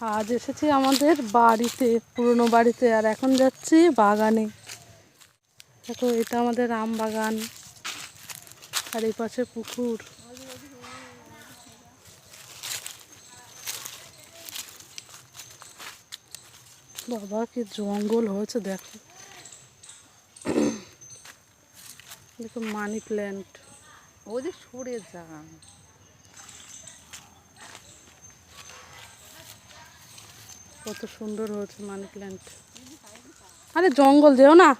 আজ এসেছি আমাদের বাড়িতে, পুরনো বাড়িতে, আর এখন যাচ্ছি বাগানে। দেখো, এটা আমাদের আম বাগান, আর এই পাশে পুকুর। বাবা, কি জঙ্গল হয়েছে, দেখো। দেখো, মানি প্ল্যান্ট। যে সরে যা কত সুন্দর হয়েছে মানি প্ল্যান্ট। আরে জঙ্গল যেও না।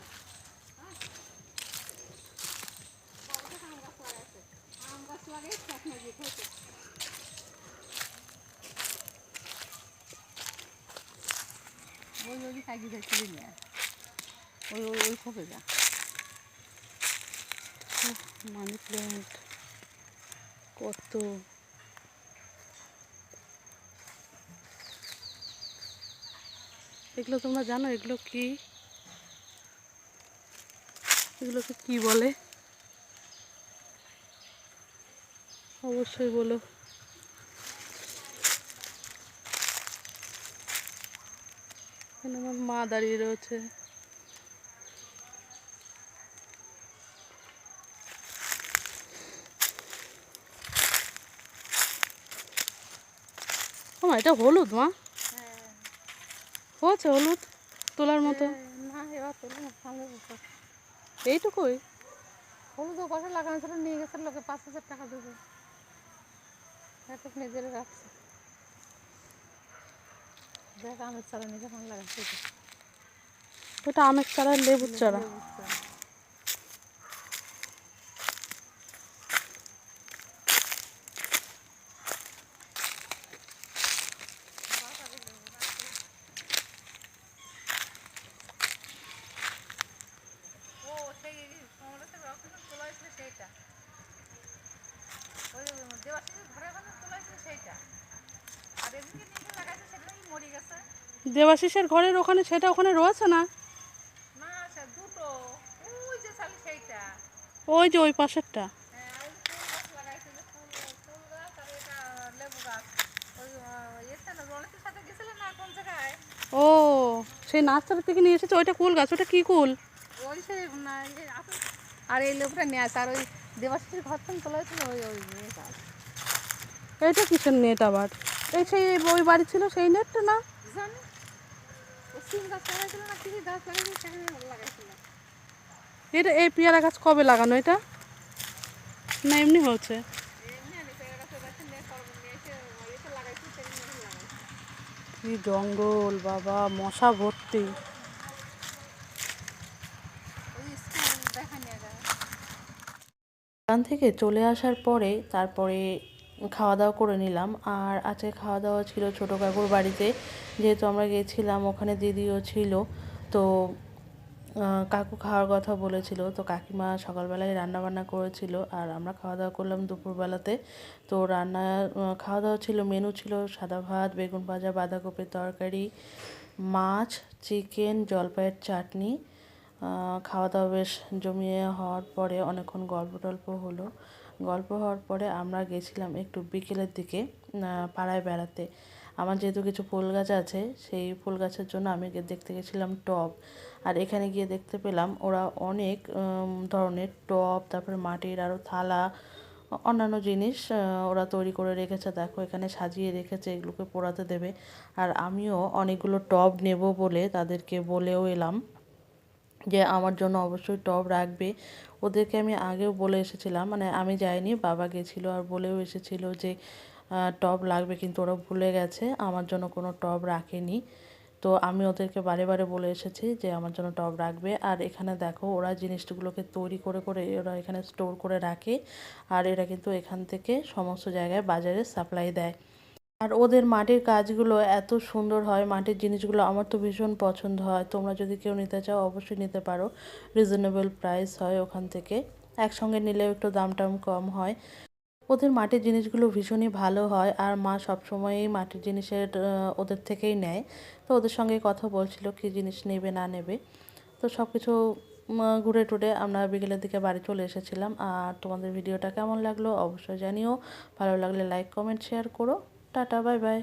মানি কত এগুলো তোমরা জানো, এগুলো কি? এগুলোকে কি বলে? অবশ্যই বলো। এখানে আমার মা দাঁড়িয়ে রয়েছে। এটা হলুদ মা। হয়েছে হলুদ তোলার মতো? না এবার এইটুকুই? হলুদ পাশে লাগানো ছিল নিয়ে গেছে লোকে পাঁচ হাজার টাকা দেবে। একটা নিজের রাখছে। দেখ আমের চারা নিজে ফোন লাগাচ্ছে ওটা আমের চারা। লেবুর চারা ও সেই কংগ্রেসের রকম তোলা হয়েছিল সেইটা ওই দেওয়াশিসের ঘরে ওখানে তোলা হয়েছিল সেইটা আর এদিকে নিচে লাগাইছে সেটা কি মরে গেছে দেবাশিসের ঘরের ওখানে সেটা ওখানে রয়েছে না? না সে দুটো। ওই যে ওই যে ওই পাশেরটা। হ্যাঁ ও সেই নার্সারি থেকে নিয়ে এসেছে ওইটা কুল গাছ ওটা কি কুল? ওই সে না এই যে আপেল- আর এই লেবুটা নিয়ে আসে আর ওই দেবাশিসের ঘর থেকে তোলা হয়েছিল ওই ওই এইটা কিসের নেট আবার? এই সেই ওই বাড়ি ছিল সেই নেটটা না? এটা এই পেয়ারা গাছ কবে লাগানো এটা? না এমনি হচ্ছে লাগাইছি কি জঙ্গল বাবা মশা ভর্তি। থেকে চলে আসার পরে তারপরে খাওয়া দাওয়া করে নিলাম। আর আজকে খাওয়া দাওয়া ছিল ছোটো কাকুর বাড়িতে। যেহেতু আমরা গেছিলাম, ওখানে দিদিও ছিল। তো কাকু খাওয়ার কথা বলেছিল। তো কাকিমা সকালবেলায় রান্না বান্না করেছিল। আর আমরা খাওয়া দাওয়া করলাম দুপুরবেলাতে। তো রান্না খাওয়া দাওয়া ছিল, মেনু ছিল সাদা ভাত, বেগুন ভাজা, বাঁধাকপির তরকারি, মাছ, চিকেন, জলপাইয়ের চাটনি। খাওয়া দাওয়া বেশ জমিয়ে হওয়ার পরে অনেকক্ষণ গল্প টল্প হলো। গল্প হওয়ার পরে আমরা গেছিলাম একটু বিকেলের দিকে পাড়ায় বেড়াতে। আমার যেহেতু কিছু ফুল গাছ আছে, সেই ফুল গাছের জন্য আমি দেখতে গেছিলাম টব। আর এখানে গিয়ে দেখতে পেলাম ওরা অনেক ধরনের টব, তারপরে মাটির আরও থালা, অন্যান্য জিনিস ওরা তৈরি করে রেখেছে। দেখো এখানে সাজিয়ে রেখেছে, এগুলোকে পোড়াতে দেবে। আর আমিও অনেকগুলো টব নেব বলে তাদেরকে বলেও এলাম। যে আমার জন্য অবশ্যই টব রাখবে। ওদেরকে আমি আগেও বলে এসেছিলাম মানে আমি যাইনি, বাবা গেছিল আর বলেও এসেছিল যে টব লাগবে কিন্তু ওরা ভুলে গেছে, আমার জন্য কোনো টব রাখেনি। তো আমি ওদেরকে বারে বারে বলে এসেছি যে, আমার জন্য টব রাখবে। আর এখানে দেখো, ওরা জিনিসগুলোকে তৈরি করে করে ওরা এখানে স্টোর করে রাখে। আর এরা কিন্তু এখান থেকে সমস্ত জায়গায় বাজারে সাপ্লাই দেয়। আর ওদের মাটির কাজগুলো এত সুন্দর হয়, মাটির জিনিসগুলো আমার তো ভীষণ পছন্দ হয়। তোমরা যদি কেউ নিতে চাও, অবশ্যই নিতে পারো। রিজনেবল প্রাইস হয় ওখান থেকে। একসঙ্গে নিলেও একটু দাম টাম কম হয়। ওদের মাটির জিনিসগুলো ভীষণই ভালো হয় আর মা সবসময়ই মাটির জিনিসের ওদের থেকেই নেয়। তো ওদের সঙ্গে কথা বলছিল কী জিনিস নেবে, না নেবে। তো সব কিছু ঘুরে টুরে আমরা বিকেলের দিকে বাড়ি চলে এসেছিলাম। আর তোমাদের ভিডিওটা কেমন লাগল অবশ্যই জানিও। ভালো লাগলে লাইক কমেন্ট শেয়ার করো। Tata bye bye.